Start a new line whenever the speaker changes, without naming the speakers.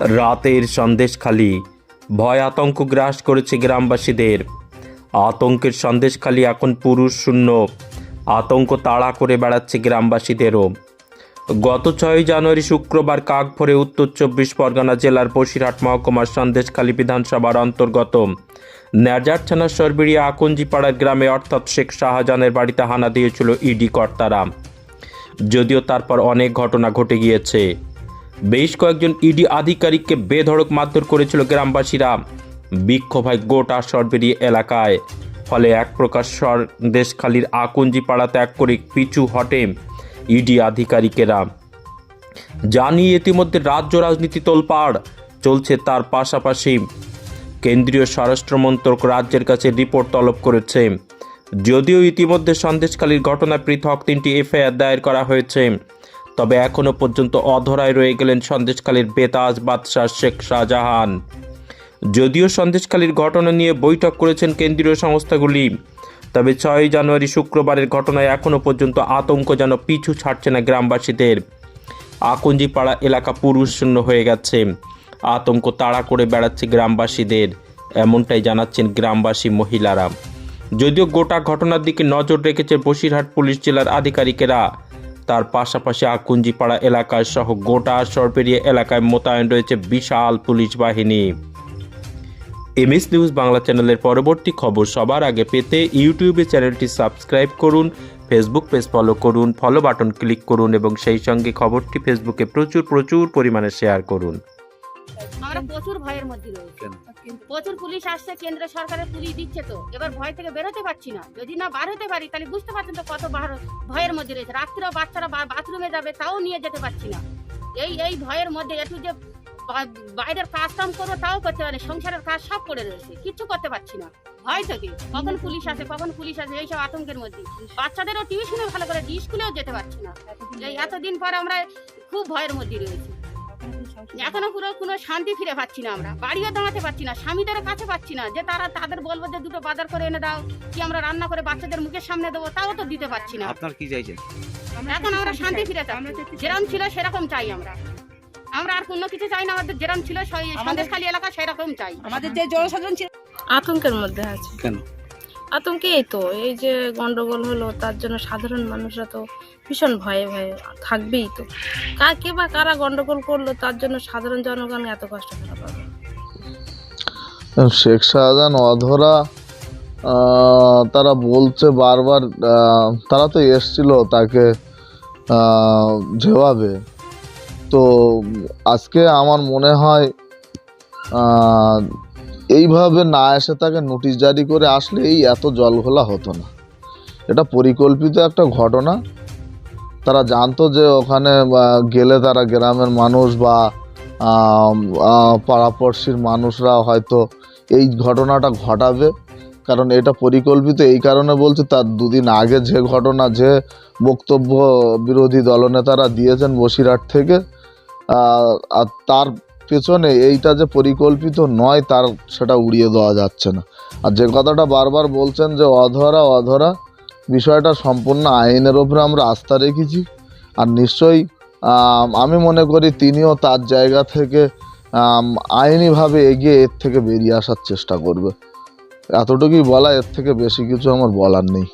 রাতের সন্দেশখালি ভয় আতঙ্ক গ্রাস করেছে গ্রামবাসীদের। আতঙ্কের সন্দেশখালি এখন পুরুষ শূন্য। আতঙ্ক তাড়া করে বেড়াচ্ছে গ্রামবাসীদেরও। গত ছয় জানুয়ারি শুক্রবার কাকভরে উত্তর চব্বিশ পরগনা জেলার বসিরহাট মহকুমার সন্দেশখালী বিধানসভার অন্তর্গত। ন্যাজার থানার আকঞ্জিপাড়ার গ্রামে অর্থাৎ শেখ শাহজাহানের বাড়িতে হানা দিয়েছিল ইডি কর্তারা। যদিও তারপর অনেক ঘটনা ঘটে গিয়েছে। বেশ কয়েকজন ইডি আধিকারিককে বেধড়ক মারধর করেছিল গ্রামবাসীরা। বিক্ষোভায় গোটা সরবেরি এলাকায়। ফলে এক প্রকার সন্দেশখালীর আকুঞ্জি পাড়া ত্যাগ করে পিছু হটে ইডি আধিকারিকেরা। জানিয়ে ইতিমধ্যে রাজ্য রাজনীতি তোলপাড় চলছে তার পাশাপাশি। কেন্দ্রীয় স্বরাষ্ট্রমন্ত্রক রাজ্যের কাছে রিপোর্ট তলব করেছে। যদিও ইতিমধ্যে সন্দেশখালীর ঘটনায় পৃথক, তিনটি এফআইআর দায়ের করা হয়েছে। তবে এখনও পর্যন্ত অধরায় রয়ে গেলেন সন্দেশকালীর বেতাজ বাদশাহ শেখ শাহজাহান। যদিও সন্দেশকালীর ঘটনা নিয়ে বৈঠক করেছেন কেন্দ্রীয় সংস্থাগুলি, তবে ছয় জানুয়ারি শুক্রবারের ঘটনায় এখনও পর্যন্ত আতঙ্ক যেন পিছু ছাড়ছে না গ্রামবাসীদের। আকঞ্জিপাড়া এলাকা পুরুষ শূন্য হয়ে গেছে। আতঙ্ক তাড়া করে বেড়াচ্ছে গ্রামবাসীদের, এমনটাই জানাচ্ছেন গ্রামবাসী মহিলারা। যদিও গোটা ঘটনার দিকে নজর রেখেছে বসিরহাট পুলিশ জেলার আধিকারিকেরা তার পাশাপাশি আকুঞ্জিপাড়া এলাকায় সহ গোটা সরপেরিয়া এলাকায় মোতায়েন রয়েছে বিশাল পুলিশ বাহিনী। এমএস নিউজ বাংলা চ্যানেলের পরবর্তী খবর সবার আগে পেতে ইউটিউবে চ্যানেলটি সাবস্ক্রাইব করুন, ফেসবুক পেজ ফলো করুন, ফলো বাটন ক্লিক করুন এবং সেই সঙ্গে খবরটি ফেসবুকে প্রচুর প্রচুর পরিমাণে শেয়ার করুন।
আমরা প্রচুর ভয়ের মধ্যে রয়েছি। প্রচুর পুলিশ আসছে কেন্দ্র সরকারের পুলিশ দিচ্ছে তো। এবার ভয় থেকে বেরোতে পারছি না। যদি না বার হতে পারি তাহলে বুঝতে পারছেন তো কত বার- ভয়ের মধ্যে রয়েছে। রাত্রেও বাচ্চারা বাথরুমে যাবে তাও নিয়ে যেতে পারছি না। এই এই ভয়ের মধ্যে একটু যে বাইরের কাজ কাম করব তাও করতে পারি। সংসারের কাজ সব করে রয়েছে। কিচ্ছু করতে পারছি না। ভয় থেকে। কখন পুলিশ আসে কখন পুলিশ আসে এইসব আতঙ্কের মধ্যে। বাচ্চাদেরও টিউশনে ভালো করে স্কুলেও যেতে পারছি না। এই এতদিন পর আমরা খুব ভয়ের মধ্যে রয়েছি। এখনও পুরো কোনো শান্তি ফিরে পাচ্ছি না আমরা। বাড়িও দাঁড়াতে পারছি না স্বামীদের কাছে পাচ্ছি না যে তারা তাদের বলব যে দুটো বাজার করে এনে দাও কি আমরা রান্না করে বাচ্চাদের মুখের সামনে দেবো তাও তো দিতে পারছি না।
আপনার কি চাইছেন?
এখন আমরা শান্তি ফিরে চাই যেরকম ছিল সেরকম চাই আমরা। আমরা আর কোনো কিছু চাই না আমাদের যেরকম ছিল সন্দেশখালী এলাকা সেরকম চাই।
আমাদের যে জনসাধারণ ছিল
আতঙ্কের মধ্যে আছে।
কেন?
আতঙ্কে এই তো, এই যে গন্ডগোল হলো, তার জন্য সাধারণ মানুষরা তো ভীষণ ভয়ে ভয়ে থাকবেই তো। কাকে বা কারা গন্ডগোল করল, তার জন্য সাধারণ জনগণ এত কষ্ট করা পাবে?
শেখ শাহজাহান অধরা তারা বলছে বারবার তারা তো এসছিল তাকে যেভাবে তো আজকে আমার মনে হয় এইভাবে না এসে তাকে নোটিশ জারি করে আসলে এই এত জলঘোলা হতো না। এটা পরিকল্পিত একটা ঘটনা। তারা জানতো যে ওখানে গেলে তারা গ্রামের মানুষ বা পাড়াপড়শির মানুষরা হয়তো এই ঘটনাটা ঘটাবে। কারণ এটা পরিকল্পিত এই কারণে বলছি, তার দুদিন আগে যে ঘটনা, যে বক্তব্য বিরোধী দলনেতারা দিয়েছেন বসিরহাট থেকে আর তার পেছনে এইটা যে পরিকল্পিত নয়, তার সেটা উড়িয়ে দেওয়া যাচ্ছে না। আর যে কথাটা বারবার বলছেন যে অধরা অধরা, বিষয়টা সম্পূর্ণ আইনের ওপরে আমরা আস্থা রেখেছি। আর নিশ্চয়ই, আমি মনে করি তিনিও তার জায়গা থেকে আইনিভাবে এগিয়ে এর থেকে বেরিয়ে আসার চেষ্টা করবে। এতটুকুই বলা, এর থেকে বেশি কিছু আমার বলার নেই।